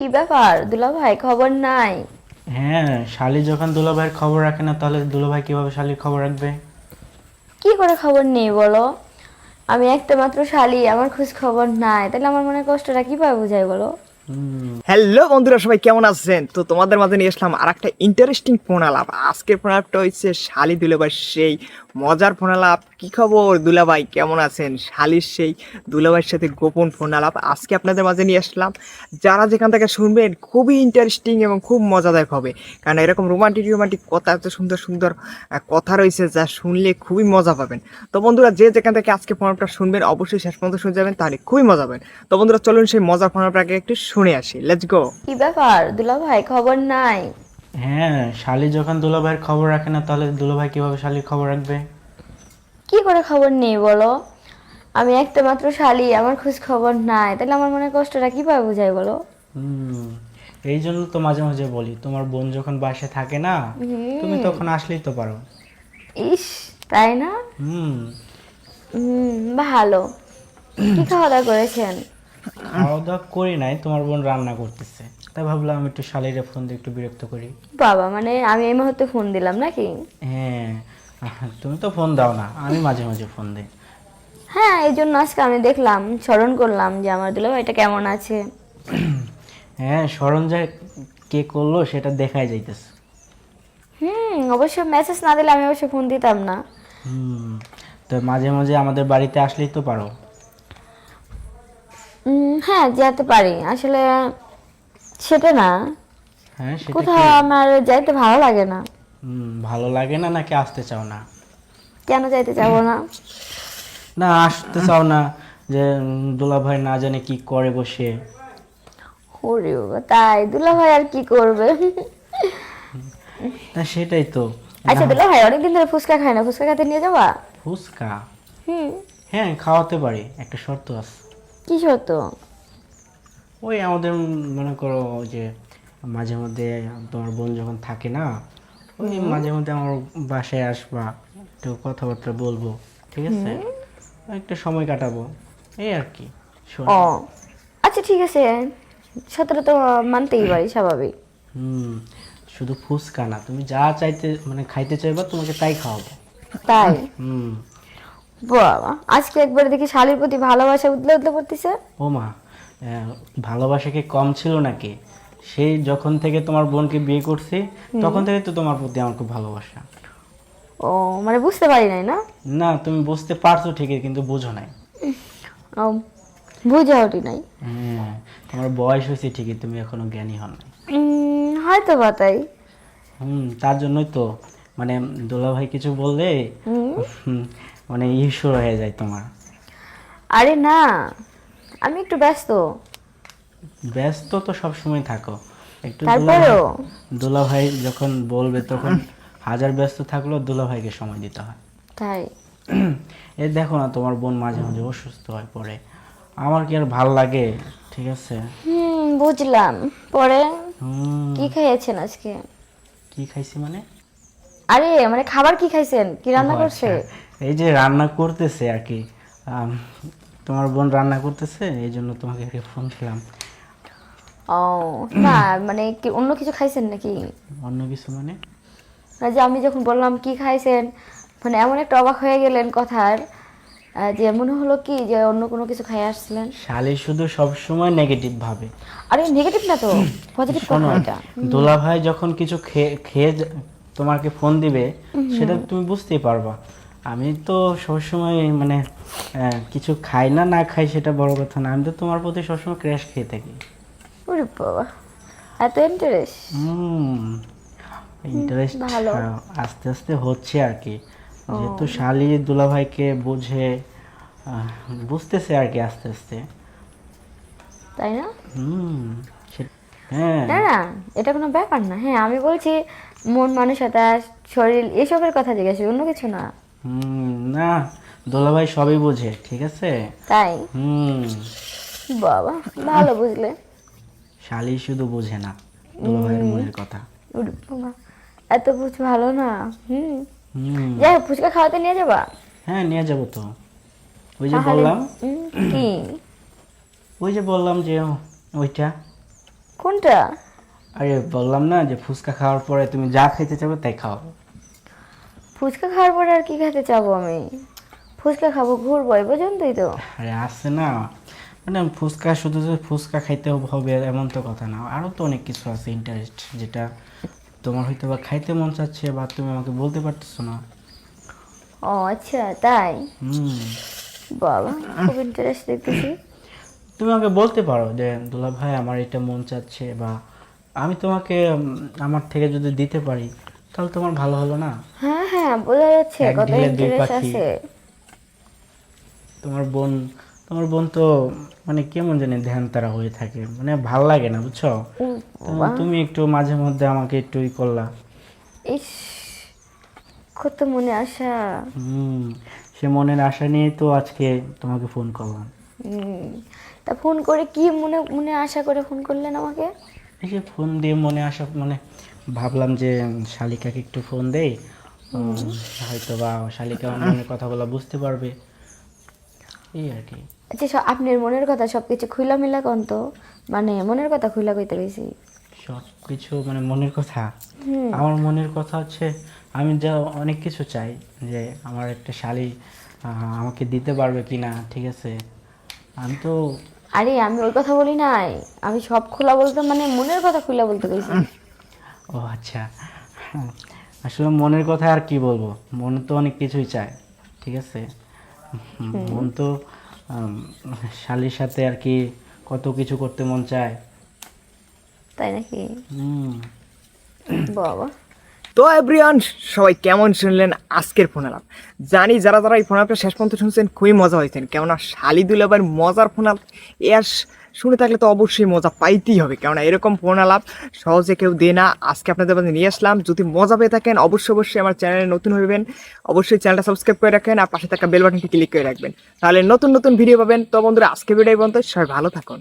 কি ব্যাপার? দুলা ভাই খবর নাই। হ্যাঁ শালি যখন দুলাভাইয়ের খবর রাখে না তাহলে দুলাভাই কীভাবে শালির খবর রাখবে? কি করে খবর নেই বলো? আমি একটা মাত্র শালি আমার খোঁজ খবর নাই। তাহলে আমার মনে কষ্টটা কীভাবে বোঝাই বলো? হুম, হ্যালো বন্ধুরা সবাই কেমন আছেন? তো তোমাদের মাঝে নিয়ে আসলাম আর একটা ইন্টারেস্টিং ফোনালাপ আজকের ফোনালাপটা হচ্ছে শালি দুলাভাই সেই মজার ফোনালাপ, কি খবর দুলাভাই? কেমন আছেন? শালির সেই দুলাভাইয়ের সাথে গোপন ফোনালাপ আজকে আপনাদের মাঝে নিয়ে আসলাম। যারা যেখান থেকে শুনবেন, খুবই ইন্টারেস্টিং এবং খুব মজাদায়ক হবে। কারণ এরকম রোমান্টিক রোমান্টিক কথা, এত সুন্দর সুন্দর কথা রয়েছে যা শুনলে খুবই মজা পাবেন। তো বন্ধুরা, যে যেখান থেকে আজকে ফোনালাপটা শুনবেন, অবশ্যই শেষ পর্যন্ত শুনে যাবেন, তাহলে খুবই মজা পাবেন। তো বন্ধুরা, চলুন সেই মজার ফোনালাপটাকে একটু শুনে আসি। লেটস গো কি ব্যাপার? দুলা ভাই খবর নাই। হ্যাঁ শালি যখন দুলাভাইয়ের খবর রাখে না তাহলে দুলাভাই কীভাবে শালির খবর রাখবে? কি করে খবর নেই বলো? আমি একটা মাত্র শালি আমার খোঁজ খবর নাই। তাহলে আমার মনে কষ্টটা কীভাবে বোঝাই বলো? এই জন্য তো মাঝে মাঝে বলি তোমার বোন যখন বাসায় থাকে না তুমি তখন আসলেই তো পারো। ইস তাই না? হুম। হুম ভালো। কি খাওয়া দাওয়া করেছেন? খাওয়া দাওয়া করি নাই তোমার বোন রান্না করতেছে। তাই ভাবলাম একটু শালিরে ফোন দিয়ে একটু বিরক্ত করি। বাবা মানে আমি এই মুহূর্তে ফোন দিলাম নাকি? হ্যাঁ তুমি তো ফোন দাও না আমি মাঝে মাঝে ফোন দিই। হ্যাঁ এই জন্য আজকে আমি দেখলাম স্মরণ করলাম যে আমার দুলা ভাইটা কেমন আছে। হ্যাঁ সরঞ্জাম কে করল সেটা দেখাই যাইতেছে। হুম অবশ্য মেসেজ না দিলে আমি অবশ্য ফোন দিতাম না। হুম তো মাঝে মাঝে আমাদের বাড়িতে আসলেই তো পারো। হ্যাঁ যেতে পারি। আসলে সেটা না? হ্যাঁ সেটা কোথাও কি? আমার যাইতে ভালো লাগে না। হুম, ভালো লাগে না নাকি আসতে চাও না? কেন যাইতে যাব না? না আসতে চাও না যে উম, দুলাভাই না জানে কি করে বসে। ওরে বাবা, তাই? দুলা ভাই আর কি করবে? তা সেটাই তো। আচ্ছা দুলা ভাই অনেকদিন ধরে ফুচকা খায় না। ফুচকা খেতে নিয়ে যাবা? ফুচকা? হুম। হ্যাঁ খাওয়াতে পারি। একটা শর্ত আছে কি সত্য ওই আমাদের মনে করো যে মাঝে মধ্যে তোমার বোন যখন থাকে না ওই মাঝে মধ্যে আমার বাসায় আসবা একটু কথাবার্তা বলব ঠিক আছে? একটা সময় কাটাবো এই আর কি ও আচ্ছা ঠিক আছে সতেরো তো মানতেই পারি স্বাভাবিক। হুম শুধু ফুচকা না তুমি যা চাইতে মানে খাইতে চাইবা তোমাকে তাই খাওয়াবো। তাই? হুম। বাবা আজকে একবার দেখি শালির প্রতি ভালোবাসা উতলে উতলে পড়তেছে। ও মা ভালোবাসা কি কম ছিল নাকি? সেই যখন থেকে তোমার বোনকে বিয়ে করছি তখন থেকে তো তোমার প্রতি আমার খুব ভালোবাসা। ও মানে বুঝতে পারি নাই না? না তুমি বুঝতে পারছ ঠিকই কিন্তু বুঝো নাই। ও বুঝে ওঠি নাই। হ্যাঁ তোমার বয়স হয়েছে ঠিকই তুমি এখনও জ্ঞানী হন নাই। হয়তো বা তাই। হুম তার জন্যই তো মানে দোলা ভাই কিছু বললে মানে ঈশ্বর হয়ে যায় তোমার। আরে না আমি একটু ব্যস্ত। ব্যস্ত তো সব সময় থাকো। একটু তারপরেও? দুলাভাই যখন বলবে তখন হাজার ব্যস্ত থাকলেও দুলাভাইকে সময় দিতে হয়। তাই? এই দেখো না তোমার বোন মাঝে মাঝে অসুস্থ হয়ে পড়ে। আমার কি আর ভালো লাগে ঠিক আছে? হুম বুঝলাম। পরে কি খাইয়েছেন আজকে? কি খাইছি মানে? আরে মানে খাবার কি খাইছেন? কি রান্না করছে? আচ্ছা। এই যে রান্না করতেছে আর কি তোমার বোন রান্না করতেছে এই জন্য তোমাকে একটা ফোন দিলাম। ও না মানে কি অন্য কিছু খাইছেন নাকি? অন্য কিছু মানে? না যে আমি যখন বললাম কি খাইছেন মানে এমন একটা অবাক হয়ে গেলেন কথার যে মনে হলো কি যে অন্য কোনো কিছু খাই আসছিলেন? শালি শুধু সব সময় নেগেটিভ ভাবে। আরে নেগেটিভ না তো পজিটিভ কথা এটা। দোলাভাই যখন কিছু খেয়ে খেয়ে তোমাকে ফোন দিবে সেটা তুমি বুঝতেই পারবা। আমি তো সবসময় মানে কিছু খাই না না খাই সেটা বড় কথা না। আমি তো তোমার প্রতি সবসময় ক্র্যাশ খেয়ে থাকি। ওরে বাবা এত ইন্টারেস্ট হুম ইন্টারেস্ট ভালো। আস্তে আস্তে হচ্ছে আর কি। যেহেতু শালি দুলাভাইকে বুঝে বুঝতেছে আর কি আস্তে আস্তে। তাই না? হুম হ্যাঁ। না না এটা কোনো ব্যাপার না। হ্যাঁ আমি বলছি মন মানসিকতা শরীর এসবের কথা জিজ্ঞাসা অন্য কিছু না। না দোলাভাই সবই বোঝে ঠিক আছে? তাই? হুম। বাবা ভালো বুঝলে। শালি শুধু বোঝে না দুলাভাইয়ের মনের কথা। এত বুঝ ভালো না হুম। যাই ফুচকা খাওয়াতে নিয়ে যাবা? হ্যাঁ নিয়ে যাব তো। ওই যে বললাম। কি? ওই যে বললাম যে ওইটা। কোনটা? আরে বললাম না যে ফুচকা খাওয়ার পরে তুমি যা খেতে চাবে তাই খাও ফুচকা খাওয়ার পরে আর কি খেতে চাবো আমি? ফুচকা খাব ঘুরবো এই পর্যন্তই তো। আরে আসছে না। মানে ফুচকা শুধু যে ফুচকা খাইতে হবে এমন তো কথা না। আরও তো অনেক কিছু আছে ইন্টারেস্ট যেটা তোমার হয়তো বা খাইতে মন চাচ্ছে বা তুমি আমাকে বলতে পারতেছো না। ও আচ্ছা তাই? হুম। বাবা খুব ইন্টারেস্ট দেখতেছি। তুমি আমাকে বলতে পারো যে দুলা ভাই আমার এটা মন চাচ্ছে বা আমি তোমাকে আমার থেকে যদি দিতে পারি তাহলে তোমার ভালো হলো না? হ্যাঁ হ্যাঁ বোঝা যাচ্ছে কত ইন্টারেস্ট আছে তোমার বোন তোমার বোন তো মানে কেমন জানি ধ্যান তারা হয়ে থাকে মানে ভালো লাগে না বুঝছ? তুমি একটু মাঝে মধ্যে আমাকে একটু ই করলা। ইস কত মনে আসা হুম সে মনের আশা নিয়ে তো আজকে তোমাকে ফোন করলাম। তা ফোন করে কি মনে মনে আশা করে ফোন করলেন আমাকে? এই যে ফোন দিয়ে মনে আসা মানে ভাবলাম যে শালিকাকে একটু ফোন দেই হয়তো বা শালিকা মনের কথাগুলো বুঝতে পারবে। এই আর কি। আচ্ছা সব আপনার মনের কথা সব কিছু খুইলা মিলা কন তো? মানে মনের কথা খুইলা কইতে গেছি সব কিছু মানে মনের কথা? আমার মনের কথা হচ্ছে আমি যা অনেক কিছু চাই যে আমার একটা শালি আমাকে দিতে পারবে কিনা ঠিক আছে? আমি তো আরে আমি ওই কথা বলি নাই। আমি সব খোলা বলতে মানে মনের কথা খুইলা বলতে গেছি ও আচ্ছা। আসলে মনের কথা আর কি বলব? মন তো অনেক কিছুই চায় ঠিক আছে? মন তো শালির সাথে আর কি কত কিছু করতে মন চায়। তাই নাকি? হুম। বাবা। তো এভরিওয়ান সবাই কেমন শুনলেন? আজকের ফোন আলাপ। জানি যারা যারা এই ফোন আলাপটা শেষ পর্যন্ত শুনছেন, খুবই মজা হয়েছেন। কেননা শালিদুল দুলাবার মজার ফোন আলাপ। এ আর শুনে থাকলে তো অবশ্যই মজা পাইতেই হবে। কেননা এরকম ফোন আলাপ সহজে কেউ দেয় না। আজকে আপনাদের মাঝে নিয়ে আসলাম। যদি মজা পেয়ে থাকেন, অবশ্যই অবশ্যই আমার চ্যানেলে নতুন হইবেন। অবশ্যই চ্যানেলটা সাবস্ক্রাইব করে রাখেন আর পাশে থাকা বেল বাটনটি ক্লিক করে রাখবেন। তাহলে নতুন নতুন ভিডিও পাবেন। তো বন্ধুরা, আজকে ভিডিও পর্যন্ত সবাই ভালো থাকুন।